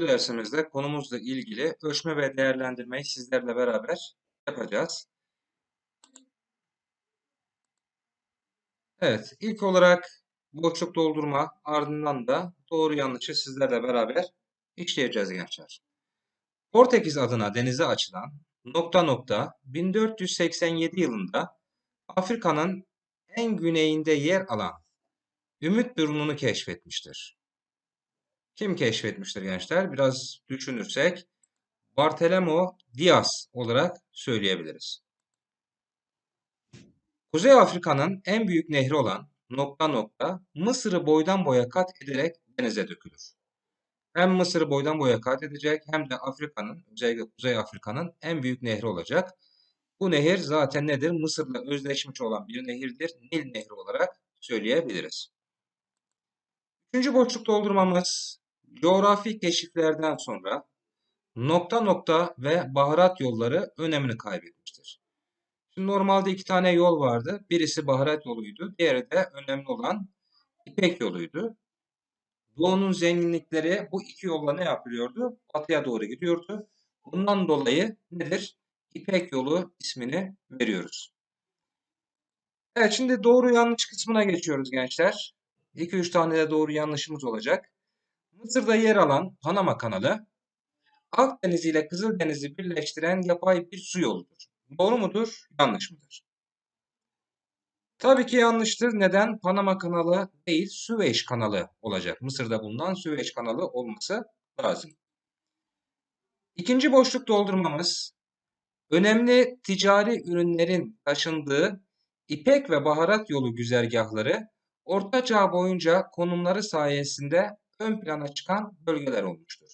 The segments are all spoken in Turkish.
dersimizde konumuzla ilgili ölçme ve değerlendirmeyi sizlerle beraber yapacağız. Evet, ilk olarak boşluk doldurma, ardından da doğru yanlışı sizlerle beraber işleyeceğiz gençler. Portekiz adına denize açılan nokta nokta 1487 yılında Afrika'nın en güneyinde yer alan Ümit Burnu'nu keşfetmiştir. Kim keşfetmiştir gençler? Biraz düşünürsek Bartolomeo Diaz olarak söyleyebiliriz. Kuzey Afrika'nın en büyük nehri olan nokta nokta Mısır'ı boydan boya kat ederek denize dökülür. Hem Mısır'ı boydan boya kat edecek hem de Afrika'nın özellikle Kuzey Afrika'nın en büyük nehri olacak. Bu nehir zaten nedir? Mısır'la özleşmiş olan bir nehirdir. Nil Nehri olarak söyleyebiliriz. Üçüncü boşluk doldurmamız coğrafi keşiflerden sonra nokta nokta ve baharat yolları önemini kaybetmiştir. Şimdi normalde iki tane yol vardı. Birisi baharat yoluydu. Diğeri de önemli olan İpek yoluydu. Doğu'nun zenginlikleri bu iki yolla ne yapılıyordu? Batıya doğru gidiyordu. Bundan dolayı nedir? İpek yolu ismini veriyoruz. Evet şimdi doğru yanlış kısmına geçiyoruz gençler. 2-3 tane de doğru yanlışımız olacak. Mısır'da yer alan Panama kanalı Akdeniz ile Kızıldeniz'i birleştiren yapay bir su yoludur. Doğru mudur? Yanlış mıdır? Tabii ki yanlıştır. Neden? Panama kanalı değil Süveyş kanalı olacak. Mısır'da bulunan Süveyş kanalı olması lazım. İkinci boşluk doldurmamız önemli ticari ürünlerin taşındığı İpek ve baharat yolu güzergahları Orta Çağ boyunca konumları sayesinde ön plana çıkan bölgeler olmuştur.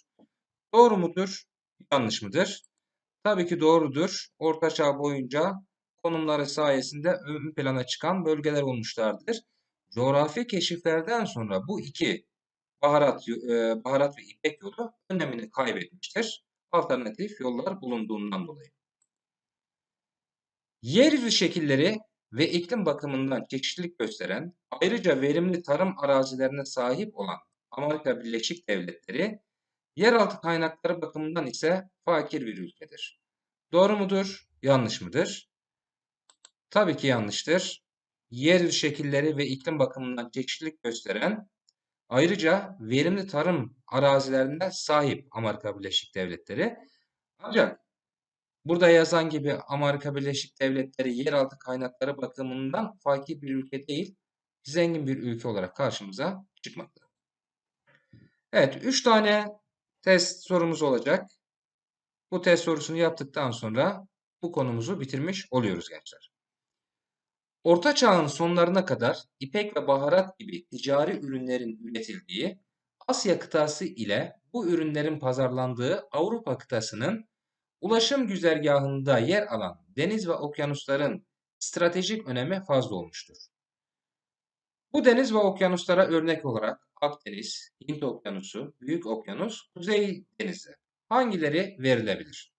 Doğru mudur? Yanlış mıdır? Tabii ki doğrudur. Orta Çağ boyunca konumları sayesinde ön plana çıkan bölgeler olmuşlardır. Coğrafi keşiflerden sonra bu iki baharat, e, baharat ve ipek yolu önemini kaybetmiştir. Alternatif yollar bulunduğundan dolayı. Yeryüzü şekilleri ve iklim bakımından çeşitlilik gösteren, ayrıca verimli tarım arazilerine sahip olan Amerika Birleşik Devletleri, yeraltı kaynakları bakımından ise fakir bir ülkedir. Doğru mudur, yanlış mıdır? Tabii ki yanlıştır. Yeryüzü şekilleri ve iklim bakımından çeşitlilik gösteren, ayrıca verimli tarım arazilerine sahip Amerika Birleşik Devletleri. Ancak Burada yazan gibi Amerika Birleşik Devletleri yeraltı kaynakları bakımından fakir bir ülke değil, zengin bir ülke olarak karşımıza çıkmakta. Evet, 3 tane test sorumuz olacak. Bu test sorusunu yaptıktan sonra bu konumuzu bitirmiş oluyoruz gençler. Orta çağın sonlarına kadar ipek ve baharat gibi ticari ürünlerin üretildiği Asya kıtası ile bu ürünlerin pazarlandığı Avrupa kıtasının Ulaşım güzergahında yer alan deniz ve okyanusların stratejik önemi fazla olmuştur. Bu deniz ve okyanuslara örnek olarak Akdeniz, Hint Okyanusu, Büyük Okyanus, Kuzey Denizi hangileri verilebilir?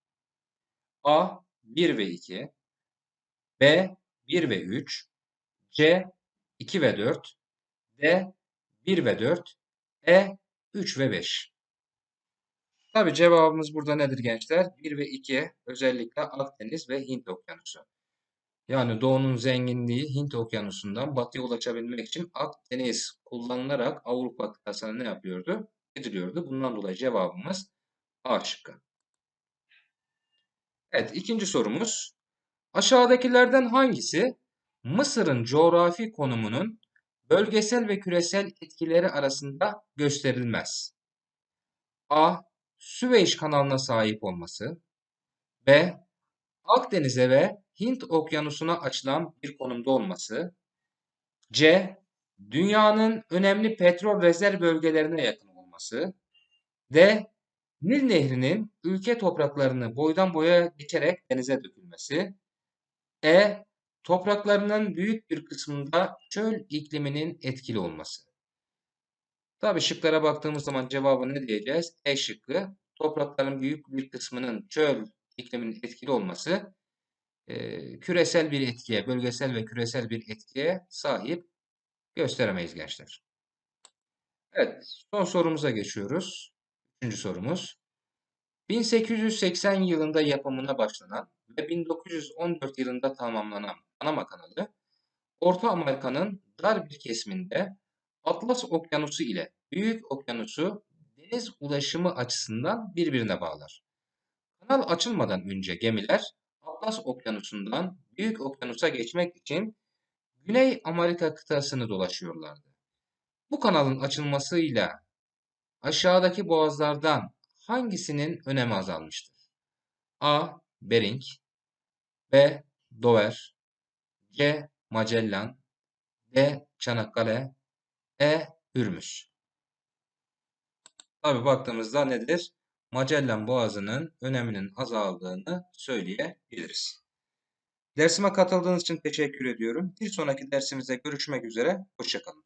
A 1 ve 2, B 1 ve 3, C 2 ve 4, D 1 ve 4, E 3 ve 5. Tabii cevabımız burada nedir gençler? 1 ve 2 özellikle Akdeniz ve Hint Okyanusu. Yani doğunun zenginliği Hint Okyanusu'ndan batıya ulaşabilmek için Akdeniz kullanılarak Avrupa kıtasına ne yapıyordu? Gidiliyordu. Bundan dolayı cevabımız A şıkkı. Evet ikinci sorumuz. Aşağıdakilerden hangisi Mısır'ın coğrafi konumunun bölgesel ve küresel etkileri arasında gösterilmez? A. Süveyş kanalına sahip olması. B. Akdeniz'e ve Hint okyanusuna açılan bir konumda olması. C. Dünyanın önemli petrol rezerv bölgelerine yakın olması. D. Nil Nehri'nin ülke topraklarını boydan boya geçerek denize dökülmesi. E. Topraklarının büyük bir kısmında çöl ikliminin etkili olması. Tabii şıklara baktığımız zaman cevabı ne diyeceğiz? E şıkkı. Toprakların büyük bir kısmının çöl ikliminin etkili olması e, küresel bir etkiye, bölgesel ve küresel bir etkiye sahip gösteremeyiz gençler. Evet, son sorumuza geçiyoruz. Üçüncü sorumuz. 1880 yılında yapımına başlanan ve 1914 yılında tamamlanan Panama Kanalı, Orta Amerika'nın dar bir kesiminde Atlas Okyanusu ile Büyük Okyanusu deniz ulaşımı açısından birbirine bağlar. Kanal açılmadan önce gemiler Atlas Okyanusu'ndan Büyük Okyanus'a geçmek için Güney Amerika kıtasını dolaşıyorlardı. Bu kanalın açılmasıyla aşağıdaki boğazlardan hangisinin önemi azalmıştır? A. Bering B. Dover C. Magellan D. Çanakkale E. Hürmüz Tabi baktığımızda nedir? Magellan Boğazı'nın öneminin azaldığını söyleyebiliriz. Dersime katıldığınız için teşekkür ediyorum. Bir sonraki dersimizde görüşmek üzere. Hoşçakalın.